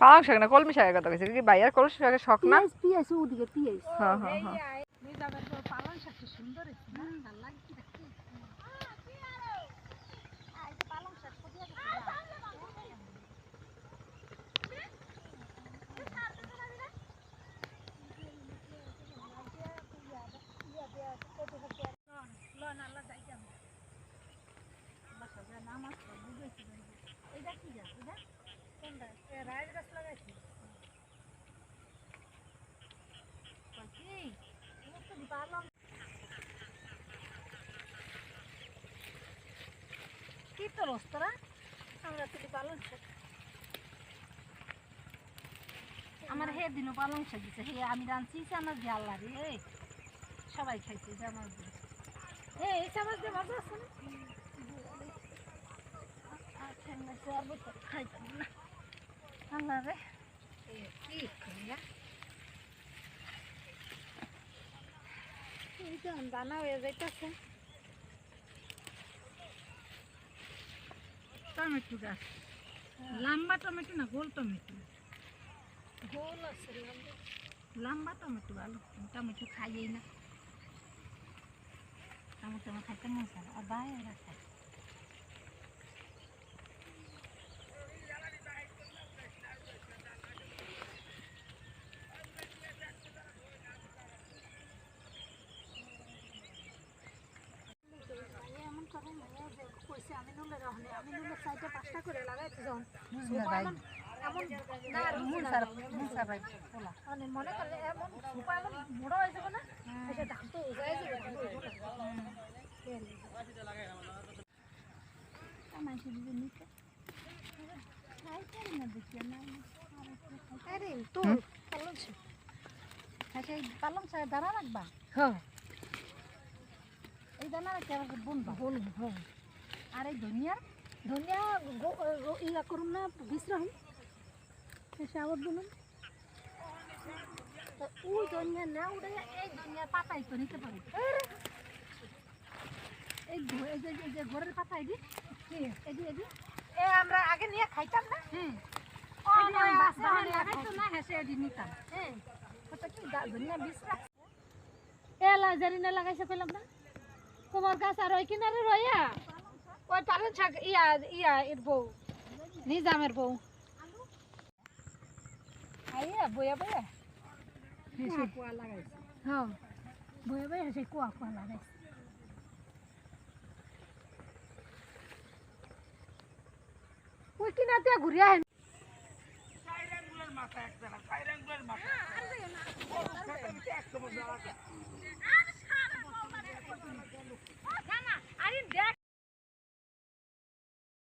পালং শাক না? কলমি শাকের কথা কইছে কি ভাইয়ার কলমি শাকের শখ না? পিয়াজ ওদিকে পিয়াজ। হ্যাঁ হ্যাঁ হ্যাঁ নিজামের তো পালং শাক তো সুন্দর হয়েছে না ভালো লাগছে দেখতে পালং শাক কোথায় এটা কি গাছ এটা কোনটা রায়ের গাছ লাগাইছি কি একটু পালং কি তোর তোরা আমরা তুলি পালং শাক। আমার হে দিন পালং শাক দিছে। হে আমি রাঁধছি আমার জাল্লা রে। হে সবাই খাইছে যে আমার হে এই চামচ দিয়ে মজা আছে না? আচ্ছা না তো খাইতাম না। আল্লাহ রে। কি করিয়া এই তো দানা হয়ে যাইতেছে। টমেটো গাছ। লম্বা টমেটো না গোল টমেটো? গোল আছে লম্বা। টমেটো ভালো টমেটো খাইয়েই না। টমেটো খাইতে চায় আর বাইরে পালং শাক। দানা রাখবা? হ্যাঁ। এই দানা রাখতে বুনবা? বলুন হ্যাঁ। আর এই ধনিয়া ধনিয়া গো- গো- ইয়া করুন না বিশ্রাম এসে আবার বলুন তো ওই ধনিয়া না উড়ে এই ধনিয়ার পাতাই তো নিতে পারি এই ঘ- এই যে এই যে ঘরের পাতাই দি এদি এদি এ আমরা আগে নিয়ে খাইতাম না হ্যাঁ ও এদি নয়, আমরা আছে, বাহার হ্যাঁ, লাগাইতো না হেসে এদি নিতাম হ্যাঁ ওটা কি দা- ধনিয়া বিশ্রাম এ লাজারিনা লাগাইছে কইলাম না তোমার গাছ আর ওই কিনারে রইয়া ওই পালন শাক ইয়া ইয়া এর বউ নিজামের বউ আইয়া বইয়া বইয়া হেসে কুয়া লাগাইছে হ্যাঁ বয়ে বয়ে হেসে কুয়া কুয়া লাগাইছে ওই কিনাতে ঘুরিয়া হেন আরে দেখ